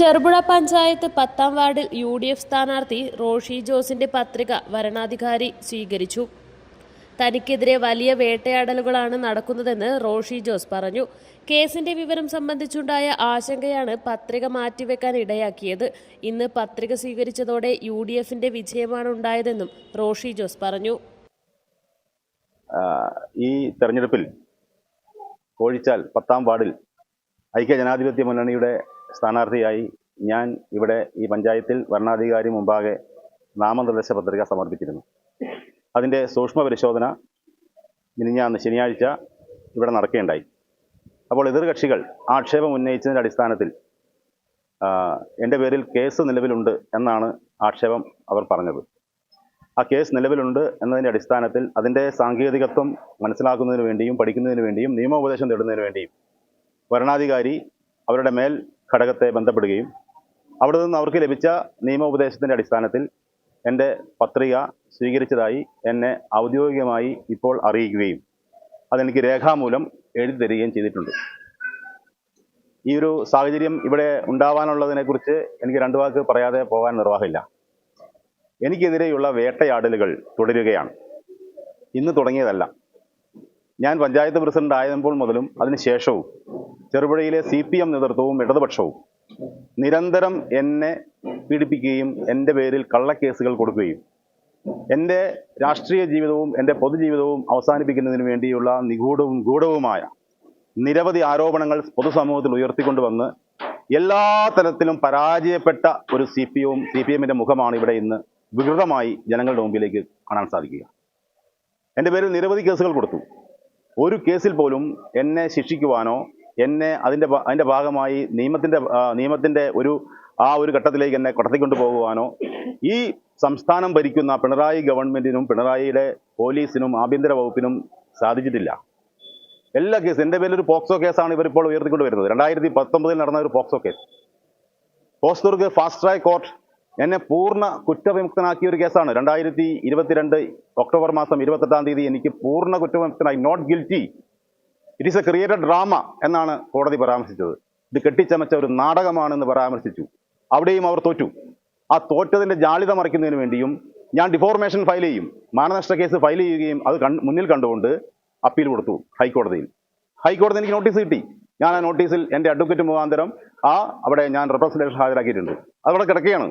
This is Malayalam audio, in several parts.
ചെറുപുഴ പഞ്ചായത്ത് പത്താം വാർഡിൽ യു ഡി എഫ് സ്ഥാനാർത്ഥി റോഷി ജോസിന്റെ പത്രിക വരണാധികാരി സ്വീകരിച്ചു. തനിക്കെതിരെ വലിയ വേട്ടയാടലുകളാണ് നടക്കുന്നതെന്ന് റോഷി ജോസ് പറഞ്ഞു. കേസിന്റെ വിവരം സംബന്ധിച്ചുണ്ടായ ആശങ്കയാണ് പത്രിക മാറ്റിവെക്കാൻ ഇടയാക്കിയത്. ഇന്ന് പത്രിക സ്വീകരിച്ചതോടെ യു ഡി എഫിന്റെ വിജയമാണ് ഉണ്ടായതെന്നും റോഷി ജോസ് പറഞ്ഞു. ഈ തെരഞ്ഞെടുപ്പിൽ കോഴിച്ചാൽ പത്താം വാർഡിൽ ഐക്യ ജനാധിപത്യ മുന്നണിയുടെ സ്ഥാനാർത്ഥിയായി ഞാൻ ഇവിടെ ഈ പഞ്ചായത്തിൽ വരണാധികാരി മുമ്പാകെ നാമനിർദ്ദേശ പത്രിക സമർപ്പിച്ചിരുന്നു. അതിന്റെ സൂക്ഷ്മ പരിശോധന മിനിഞ്ഞാന്ന് ശനിയാഴ്ച ഇവിടെ നടക്കുകയുണ്ടായി അപ്പോൾ എതിർകക്ഷികൾ ആക്ഷേപം ഉന്നയിച്ചതിന്റെ അടിസ്ഥാനത്തിൽ എന്റെ പേരിൽ കേസ് നിലവിലുണ്ട് എന്നാണ് ആക്ഷേപം അവർ പറഞ്ഞത്. ആ കേസ് നിലവിലുണ്ട് എന്നതിന്റെ അടിസ്ഥാനത്തിൽ അതിന്റെ സാങ്കേതികത്വം മനസ്സിലാക്കുന്നതിന് വേണ്ടിയും പഠിക്കുന്നതിന് വേണ്ടിയും നിയമോപദേശം തേടുന്നതിന് വേണ്ടിയും വരണാധികാരി അവരുടെ മേൽ ഘടകത്തെ ബന്ധപ്പെടുകയും അവിടെ നിന്ന് അവർക്ക് ലഭിച്ച നിയമോപദേശത്തിന്റെ അടിസ്ഥാനത്തിൽ എന്റെ പത്രിക സ്വീകരിച്ചതായി എന്നെ ഔദ്യോഗികമായി ഇപ്പോൾ അറിയിക്കുകയും അതെനിക്ക് രേഖാമൂലം എഴുതി തരികയും ചെയ്തിട്ടുണ്ട്. ഈ ഒരു സാഹചര്യം ഇവിടെ ഉണ്ടാവാനുള്ളതിനെക്കുറിച്ച് എനിക്ക് രണ്ടു വാക്ക് പറയാതെ പോകാൻ നിർവാഹമില്ല. എനിക്കെതിരെയുള്ള വേട്ടയാടലുകൾ തുടരുകയാണ്. ഇന്ന് തുടങ്ങിയതല്ല. ഞാൻ പഞ്ചായത്ത് പ്രസിഡന്റ് ആയപ്പോൾ മുതലും അതിനുശേഷവും ചെറുപുഴയിലെ സി പി എം നേതൃത്വവും ഇടതുപക്ഷവും നിരന്തരം എന്നെ പീഡിപ്പിക്കുകയും എന്റെ പേരിൽ കള്ളക്കേസുകൾ കൊടുക്കുകയും എന്റെ രാഷ്ട്രീയ ജീവിതവും എന്റെ പൊതുജീവിതവും അവസാനിപ്പിക്കുന്നതിന് വേണ്ടിയുള്ള നിഗൂഢവും ഗൂഢവുമായ നിരവധി ആരോപണങ്ങൾ പൊതുസമൂഹത്തിൽ ഉയർത്തിക്കൊണ്ടുവന്ന് എല്ലാ തരത്തിലും പരാജയപ്പെട്ട ഒരു C P M C P എമ്മിന്റെ മുഖമാണ് ഇവിടെ ഇന്ന് വികൃതമായി ജനങ്ങളുടെ മുമ്പിലേക്ക് കാണാൻ സാധിക്കുക. എന്റെ പേരിൽ നിരവധി കേസുകൾ കൊടുത്തു. ഒരു കേസിൽ പോലും എന്നെ ശിക്ഷിക്കുവാനോ എന്നെ അതിന്റെ അതിന്റെ ഭാഗമായി നിയമത്തിന്റെ നിയമത്തിന്റെ ഒരു ആ ഒരു ഘട്ടത്തിലേക്ക് എന്നെ കടത്തിക്കൊണ്ടു പോകുവാനോ ഈ സംസ്ഥാനം ഭരിക്കുന്ന പിണറായി ഗവൺമെന്റിനും പിണറായിയുടെ പോലീസിനും ആഭ്യന്തര വകുപ്പിനും സാധിച്ചിട്ടില്ല. എല്ലാ കേസും എന്റെ പേരിൽ ഒരു പോക്സോ കേസാണ് ഇവരിപ്പോൾ ഉയർത്തിക്കൊണ്ട് വരുന്നത്. രണ്ടായിരത്തി പത്തൊമ്പതിൽ നടന്ന ഒരു പോക്സോ കേസ്. പോസ്തുർഗ് ഫാസ്റ്റ് ട്രാക്ക് കോർട്ട് എന്നെ പൂർണ കുറ്റവിമുക്തനാക്കിയ ഒരു കേസാണ്. രണ്ടായിരത്തി ഇരുപത്തിരണ്ട് ഒക്ടോബർ മാസം ഇരുപത്തെട്ടാം തീയതി എനിക്ക് പൂർണ കുറ്റവിമുക്തനായി not guilty it is a created drama എന്നാണ് കോടതി പരാമർശിച്ചത്. ഇത് കെട്ടിച്ചമച്ച ഒരു നാടകമാണെന്ന് പരാമർശിച്ചു. അവിടെയും അവർ തോറ്റു. ആ തോറ്റതിന്റെ ജാളിത മറിക്കുന്നതിന് വേണ്ടിയും ഞാൻ ഡിഫോർമേഷൻ ഫയൽ ചെയ്യും. മാനനഷ്ട കേസ് ഫയൽ ചെയ്യുകയും അത് മുന്നിൽ കണ്ടുകൊണ്ട് അപ്പീൽ കൊടുത്തു ഹൈക്കോടതിയിൽ. ഹൈക്കോടതി എനിക്ക് നോട്ടീസ് കിട്ടി. ഞാൻ ആ നോട്ടീസിൽ എന്റെ അഡ്വക്കേറ്റ് മുഖാന്തരം ആ അവിടെ ഞാൻ റെപ്രസെന്റേഷൻ ഹാജരാക്കിയിട്ടുണ്ട്. അതവിടെ കിടക്കുകയാണ്.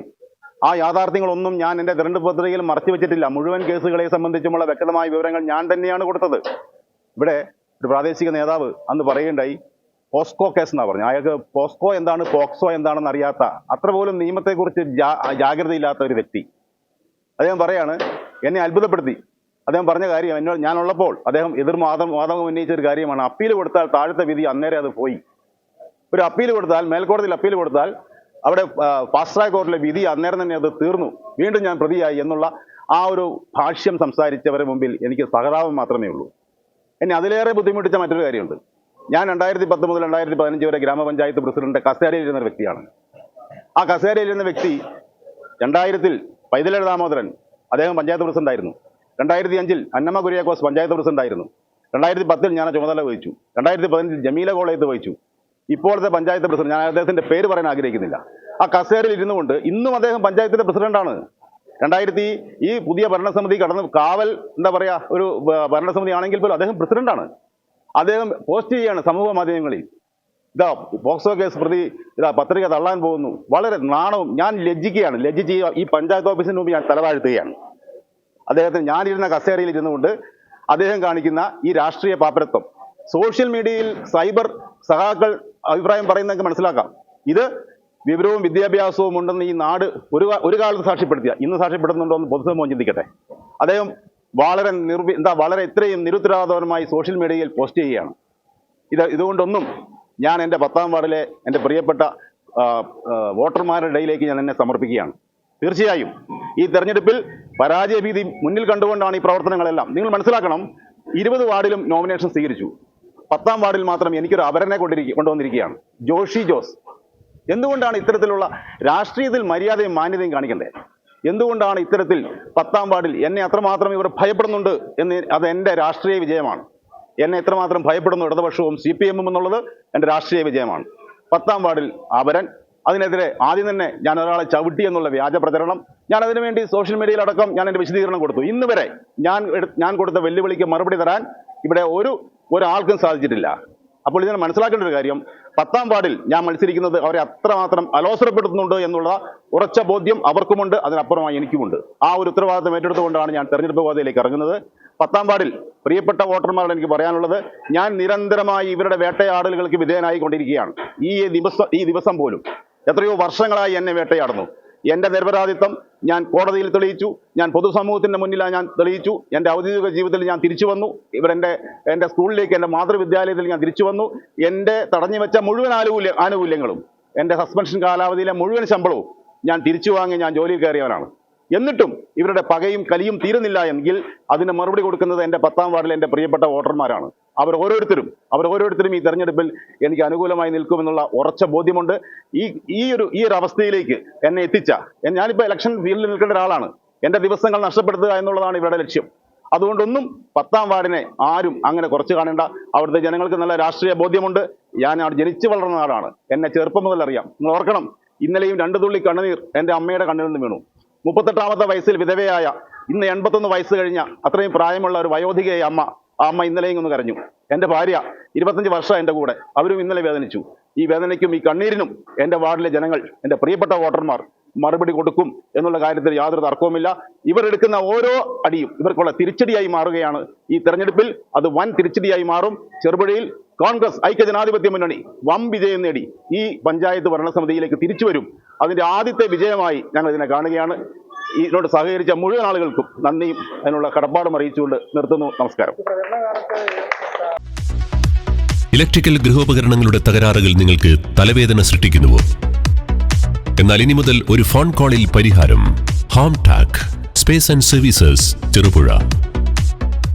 ആ യാഥാർത്ഥ്യങ്ങളൊന്നും ഞാൻ എന്റെ തിരഞ്ഞെടുപ്പ് പത്രികയിൽ മറച്ചു വെച്ചിട്ടില്ല. മുഴുവൻ കേസുകളെ സംബന്ധിച്ചുമുള്ള വ്യക്തമായ വിവരങ്ങൾ ഞാൻ തന്നെയാണ് കൊടുത്തത്. ഇവിടെ ഒരു പ്രാദേശിക നേതാവ് അന്ന് പറയുകയുണ്ടായി പോസ്കോ കേസ് എന്നാ പറഞ്ഞു അയാൾക്ക് പോസ്കോ എന്താണ് പോക്സോ എന്താണെന്ന് അറിയാത്ത അത്ര പോലും നിയമത്തെക്കുറിച്ച് ജാഗ്രതയില്ലാത്ത ഒരു വ്യക്തി. അദ്ദേഹം പറയാണ് എന്നെ അത്ഭുതപ്പെടുത്തി. അദ്ദേഹം പറഞ്ഞ കാര്യം എന്നോട് ഞാനുള്ളപ്പോൾ അദ്ദേഹം എതിർ വാദം വാദം ഉന്നയിച്ച ഒരു കാര്യമാണ്. അപ്പീൽ കൊടുത്താൽ താഴത്തെ വിധി അന്നേരം അത് പോയി. ഒരു അപ്പീൽ കൊടുത്താൽ മേൽക്കോടതിയിൽ അപ്പീൽ കൊടുത്താൽ അവിടെ ഫാസ്റ്റ് ട്രാക്ക് കോർട്ടിലെ വിധി അന്നേരം തന്നെ അത് തീർന്നു. വീണ്ടും ഞാൻ പ്രതിയായി എന്നുള്ള ആ ഒരു ഭാഷ്യം സംസാരിച്ചവരുടെ മുമ്പിൽ എനിക്ക് സഹതാപം മാത്രമേ ഉള്ളൂ. എന്നെ അതിലേറെ ബുദ്ധിമുട്ടിച്ച മറ്റൊരു കാര്യമുണ്ട്. ഞാൻ രണ്ടായിരത്തി പത്ത് മുതൽ രണ്ടായിരത്തി പതിനഞ്ച് വരെ ഗ്രാമപഞ്ചായത്ത് പ്രസിഡന്റ് കസേരയിൽ ഇരുന്ന വ്യക്തിയാണ്. ആ കസേരയിൽ ഇരുന്ന വ്യക്തി രണ്ടായിരത്തിൽ പൈതല ദാമോദരൻ അദ്ദേഹം പഞ്ചായത്ത് പ്രസിഡന്റ് ആയിരുന്നു രണ്ടായിരത്തി അഞ്ചിൽ അന്നമ്മ കുര്യാക്കോസ് പഞ്ചായത്ത് പ്രസിഡന്റ് ആയിരുന്നു രണ്ടായിരത്തി പത്തിൽ ഞാൻ ചുമതല വഹിച്ചു. രണ്ടായിരത്തി പതിനഞ്ചിൽ ജമീല കോളേജ് വഹിച്ചു. ഇപ്പോഴത്തെ പഞ്ചായത്ത് പ്രസിഡന്റ് ഞാൻ അദ്ദേഹത്തിന്റെ പേര് പറയാൻ ആഗ്രഹിക്കുന്നില്ല. ആ കസേരയിൽ ഇരുന്നു കൊണ്ട് ഇന്നും അദ്ദേഹം പഞ്ചായത്തിന്റെ പ്രസിഡന്റാണ്. രണ്ടായിരത്തി ഈ പുതിയ ഭരണസമിതി കടന്ന് കാവൽ എന്താ പറയാ ഒരു ഭരണസമിതി ആണെങ്കിൽ പോലും അദ്ദേഹം പ്രസിഡന്റാണ്. അദ്ദേഹം പോസ്റ്റ് ചെയ്യാണ് സമൂഹ മാധ്യമങ്ങളിൽ. ഇതാ പോക്സോ കേസ് പ്രതി ഇതാ പത്രിക തള്ളാൻ പോകുന്നു. വളരെ നാണവും ഞാൻ ലജ്ജിക്കുകയാണ്. ലജ്ജിച്ച് ഈ- ഈ പഞ്ചായത്ത് ഓഫീസിന് മുമ്പ് ഞാൻ തലതാഴ്ത്തുകയാണ്. അദ്ദേഹത്തിന് ഞാനിരുന്ന കസേരയിൽ ഇരുന്നുകൊണ്ട് അദ്ദേഹം കാണിക്കുന്ന ഈ രാഷ്ട്രീയ പാപ്പരത്വം. സോഷ്യൽ മീഡിയയിൽ സൈബർ സഹാക്കൾ അഭിപ്രായം പറയുന്നതൊക്കെ മനസ്സിലാക്കാം. ഇത് വിവരവും വിദ്യാഭ്യാസവും ഉണ്ടെന്ന് ഈ നാട് ഒരു ഒരു കാലത്ത് സാക്ഷ്യപ്പെടുത്തിയ. ഇന്ന് സാക്ഷ്യപ്പെടുന്നുണ്ടോ എന്ന് പൊതുസമൂഹം ചിന്തിക്കട്ടെ. അദ്ദേഹം വളരെ നിർവി എന്താ വളരെ ഇത്രയും നിരുത്തരവാദപരമായി സോഷ്യൽ മീഡിയയിൽ പോസ്റ്റ് ചെയ്യുകയാണ്. ഇത് ഇതുകൊണ്ടൊന്നും ഞാൻ എന്റെ പത്താം വാർഡിലെ എന്റെ പ്രിയപ്പെട്ട വോട്ടർമാരുടെ ഇടയിലേക്ക് ഞാൻ എന്നെ സമർപ്പിക്കുകയാണ്. തീർച്ചയായും ഈ തെരഞ്ഞെടുപ്പിൽ പരാജയഭീതി മുന്നിൽ കണ്ടുകൊണ്ടാണ് ഈ പ്രവർത്തനങ്ങളെല്ലാം. നിങ്ങൾ മനസ്സിലാക്കണം ഇരുപത് വാർഡിലും നോമിനേഷൻ സ്വീകരിച്ചു. പത്താം വാർഡിൽ മാത്രം എനിക്കൊരു അവരനെ കൊണ്ടിരിക്കുക കൊണ്ടുവന്നിരിക്കുകയാണ്. ജോഷി ജോസ്. എന്തുകൊണ്ടാണ് ഇത്തരത്തിലുള്ള രാഷ്ട്രീയത്തിൽ മര്യാദയും മാന്യതയും കാണിക്കണ്ടേ? എന്തുകൊണ്ടാണ് ഇത്തരത്തിൽ പത്താം വാർഡിൽ എന്നെ അത്രമാത്രം ഇവർ ഭയപ്പെടുന്നുണ്ട് എന്ന് അത് എന്റെ രാഷ്ട്രീയ വിജയമാണ്. എന്നെ എത്രമാത്രം ഭയപ്പെടുന്നു ഇടതുപക്ഷവും സി പി എമ്മും എന്നുള്ളത് എന്റെ രാഷ്ട്രീയ വിജയമാണ്. പത്താം വാർഡിൽ അവരൻ അതിനെതിരെ ആദ്യം തന്നെ ഞാൻ ഒരാളെ ചവിട്ടി എന്നുള്ള വ്യാജ പ്രചരണം ഞാൻ അതിനുവേണ്ടി സോഷ്യൽ മീഡിയയിലടക്കം ഞാൻ എന്റെ വിശദീകരണം കൊടുത്തു. ഇന്ന് വരെ ഞാൻ ഞാൻ കൊടുത്ത വെല്ലുവിളിക്ക് മറുപടി തരാൻ ഇവിടെ ഒരു ഒരാൾക്കും സാധിച്ചിട്ടില്ല. അപ്പോൾ ഇതിനെ മനസ്സിലാക്കേണ്ട ഒരു കാര്യം പത്താം വാർഡിൽ ഞാൻ മത്സരിക്കുന്നത് അവരെ അത്രമാത്രം അലോസരപ്പെടുത്തുന്നുണ്ട് എന്നുള്ള ഉറച്ച ബോധ്യം അവർക്കുമുണ്ട് അതിനപ്പുറമായി എനിക്കുമുണ്ട്. ആ ഒരു ഉത്തരവാദിത്തം ഏറ്റെടുത്തുകൊണ്ടാണ് ഞാൻ തെരഞ്ഞെടുപ്പ് പാതയിലേക്ക് ഇറങ്ങുന്നത്. പത്താം വാർഡിൽ പ്രിയപ്പെട്ട വോട്ടർമാരോട് എനിക്ക് പറയാനുള്ളത് ഞാൻ നിരന്തരമായി ഇവരുടെ വേട്ടയാടലുകൾക്ക് വിധേയനായി കൊണ്ടിരിക്കുകയാണ് ഈ ദിവസം ഈ ദിവസം പോലും എത്രയോ വർഷങ്ങളായി എന്നെ വേട്ടയാടുന്നു. എന്റെ നിരപരാധിത്വം ഞാൻ കോടതിയിൽ തെളിയിച്ചു. ഞാൻ പൊതുസമൂഹത്തിന്റെ മുന്നിലാണ് ഞാൻ തെളിയിച്ചു. എന്റെ ഔദ്യോഗിക ജീവിതത്തിൽ ഞാൻ തിരിച്ചു വന്നു. ഇവിടെ എന്റെ എന്റെ സ്കൂളിലേക്ക് എന്റെ മാതൃവിദ്യാലയത്തിൽ ഞാൻ തിരിച്ചു വന്നു. എന്റെ തടഞ്ഞു വെച്ച മുഴുവൻ ആനുകൂല്യ ആനുകൂല്യങ്ങളും എന്റെ സസ്പെൻഷൻ കാലാവധിയിലെ മുഴുവൻ ശമ്പളവും ഞാൻ തിരിച്ചു വാങ്ങി ഞാൻ ജോലിയിൽ കയറിയവനാണ്. എന്നിട്ടും ഇവരുടെ പകയും കലിയും തീരുന്നില്ല എങ്കിൽ അതിന് മറുപടി കൊടുക്കുന്നത് എന്റെ പത്താം വാർഡിലെ എന്റെ പ്രിയപ്പെട്ട വോട്ടർമാരാണ്. അവർ ഓരോരുത്തരും അവർ ഓരോരുത്തരും ഈ തെരഞ്ഞെടുപ്പിൽ എനിക്ക് അനുകൂലമായി നിൽക്കുമെന്നുള്ള ഉറച്ച ബോധ്യമുണ്ട്. ഈ ഈ ഒരു ഈ ഒരു അവസ്ഥയിലേക്ക് എന്നെ എത്തിച്ച ഞാനിപ്പോൾ ഇലക്ഷൻ ഫീൽഡിൽ നിൽക്കേണ്ട ഒരാളാണ്. എന്റെ ദിവസങ്ങൾ നഷ്ടപ്പെടുത്തുക എന്നുള്ളതാണ് ഇവരുടെ ലക്ഷ്യം. അതുകൊണ്ടൊന്നും പത്താം വാർഡിനെ ആരും അങ്ങനെ കുറച്ച് കാണേണ്ട. അവിടുത്തെ ജനങ്ങൾക്ക് നല്ല രാഷ്ട്രീയ ബോധ്യമുണ്ട്. ഞാൻ അവിടെ ജനിച്ചു വളർന്ന ആളാണ്. എന്നെ ചെറുപ്പം മുതൽ അറിയാം. നിങ്ങൾ ഓർക്കണം ഇന്നലെയും രണ്ട് തുള്ളി കണ്ണുനീർ എന്റെ അമ്മയുടെ കണ്ണിൽ നിന്ന് വീണു. മുപ്പത്തെട്ടാമത്തെ വയസ്സിൽ വിധവയായ ഇന്ന് എൺപത്തൊന്ന് വയസ്സ് കഴിഞ്ഞ അത്രയും പ്രായമുള്ള ഒരു വയോധികയായ അമ്മ ആ അമ്മ ഇന്നലെയും ഒന്ന് കരഞ്ഞു. എന്റെ ഭാര്യ ഇരുപത്തഞ്ച് വർഷം എന്റെ കൂടെ. അവരും ഇന്നലെ വേദനിച്ചു. ഈ വേദനയ്ക്കും ഈ കണ്ണീരിനും എന്റെ വാർഡിലെ ജനങ്ങൾ എന്റെ പ്രിയപ്പെട്ട വോട്ടർമാർ മറുപടി കൊടുക്കും എന്നുള്ള കാര്യത്തിൽ യാതൊരു തർക്കവുമില്ല. ഇവരെടുക്കുന്ന ഓരോ അടിയും ഇവർക്കുള്ള തിരിച്ചടിയായി മാറുകയാണ് ഈ തെരഞ്ഞെടുപ്പിൽ. അത് വൻ തിരിച്ചടിയായി മാറും. ചെറുപുഴയിൽ കോൺഗ്രസ് ഐക്യജനാധിപത്യ മുന്നണി വം വിജയം നേടി ഈ പഞ്ചായത്ത് ഭരണസമിതിയിലേക്ക് തിരിച്ചു വരും. അതിന്റെ ആദ്യത്തെ വിജയമായി ഞങ്ങൾ ഇതിനെ കാണുകയാണ്. ഇതിനോട് സഹകരിച്ച മുഴുവൻ ആളുകൾക്കും നന്ദിയും അതിനുള്ള കടപ്പാടും അറിയിച്ചുകൊണ്ട് നിർത്തുന്നു. നമസ്കാരം. ഇലക്ട്രിക്കൽ ഗൃഹോപകരണങ്ങളുടെ തകരാറുകൾ നിങ്ങൾക്ക് തലവേദന സൃഷ്ടിക്കുന്നുവോ? എന്നാൽ ഇനി മുതൽ ഒരു ഫോൺ കോളിൽ പരിഹാരം. Home tech space and services Cherupuzha.